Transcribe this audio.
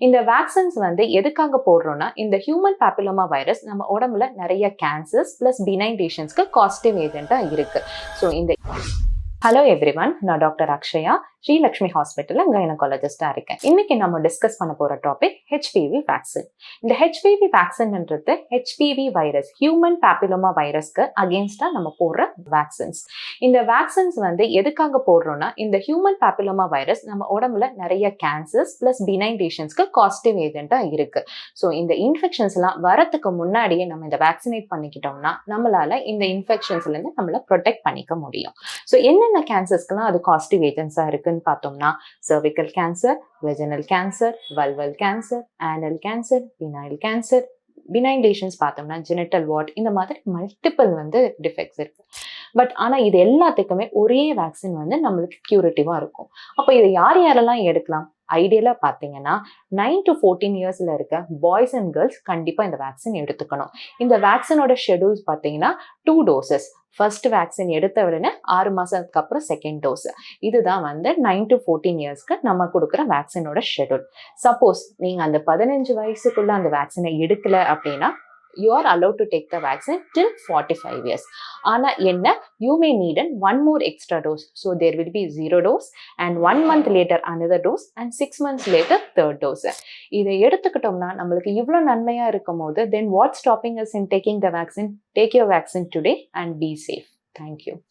இந்த வேக்சின்ஸ் வந்து எதுக்காக போடுறோம்னா இந்த ஹியூமன் பாப்பிலோமா வைரஸ் நம்ம உடம்புல நிறைய கேன்சர்ஸ் பிளஸ் பினைண்டேஷன்ஸ்க்கு காஸ்டிவ் ஏஜென்ட்டாக இருக்கு. ஸோ இந்த ஹலோ எவ்ரி ஒன் நான் டாக்டர் அக்ஷயா ஸ்ரீலக்ஷ்மி ஹாஸ்பிட்டலில் கைனகாலஜிஸ்டாக இருக்கேன். இன்னைக்கு நம்ம டிஸ்கஸ் பண்ண போகிற டாபிக் ஹெச்பிவி வேக்சின் இந்த ஹெச்பிவி வேக்சின்ன்றது ஹெச்பிவி வைரஸ் ஹியூமன் பேப்பிலோமா வைரஸ்க்கு அகேன்ஸ்டாக நம்ம போடுற வேக்சின்ஸ் இந்த வேக்சின்ஸ் வந்து எதுக்காக போடுறோம்னா இந்த ஹியூமன் பேப்பிலோமா வைரஸ் நம்ம உடம்புல நிறைய கேன்சர்ஸ் ப்ளஸ் பினைண்டேஷன்ஸ்க்கு காஸ்டிவ் ஏஜென்ட்டாக இருக்கு. ஸோ இந்த இன்ஃபெக்ஷன்ஸ்லாம் வரத்துக்கு முன்னாடியே நம்ம இந்த வேக்சினேட் பண்ணிக்கிட்டோம்னா நம்மளால் இந்த இன்ஃபெக்ஷன்ஸ்லேருந்து நம்மளை ப்ரொடெக்ட் பண்ணிக்க முடியும். ஸோ என்ன என்னென்ன கேன்சர்ஸ்க்கெல்லாம் அது காஸ்டிவ் ஏஜென்ட்ஸாக இருக்குன்னு பார்த்தோம்னா cervical cancer vaginal cancer vulval cancer anal cancer penile cancer பினைண்டேஷன்ஸ் பார்த்தோம்னா ஜெனிட்டல் வாட் இந்த மாதிரி மல்டிபிள் வந்து டிஃபெக்ட்ஸ் இருக்கு. பட் ஆனால் இது எல்லாத்துக்குமே ஒரே வேக்சின் வந்து நம்மளுக்கு கியூரிட்டிவாக இருக்கும். அப்போ இதை யார் யாரெல்லாம் எடுக்கலாம்? ஐடியலாக பார்த்தீங்கன்னா நைன் டு ஃபோர்டீன் இயர்ஸில் இருக்க பாய்ஸ் அண்ட் கேர்ள்ஸ் கண்டிப்பாக இந்த வேக்சின் எடுத்துக்கணும். இந்த வேக்சினோட ஷெடியூல்ஸ் பார்த்தீங்கன்னா டூ டோசஸ் ஃபர்ஸ்ட் வேக்சின் எடுத்த உடனே ஆறு மாதத்துக்கு அப்புறம் செகண்ட் டோஸ் இதுதான் வந்து நைன் டு ஃபோர்டீன் இயர்ஸ்க்கு நம்ம கொடுக்குற வேக்சினோட ஷெடியூல் சப்போஸ் நீங்கள் அந்த பதினஞ்சு வயசுக்குள்ளே அந்த வேக்சினை எடுக்கலை அப்படின்னா you are allow to take the vaccine till forty five years ஆனால் என்ன? You may need and one more extra dose so there will be zero dose and one month later another dose and six months later third dose இதை எடுத்துக்கிட்டோம்னா நம்மளுக்கு இவ்வளோ நன்மையாக இருக்கும் போது then what stopping us in taking the vaccine take your vaccine today and be safe thank you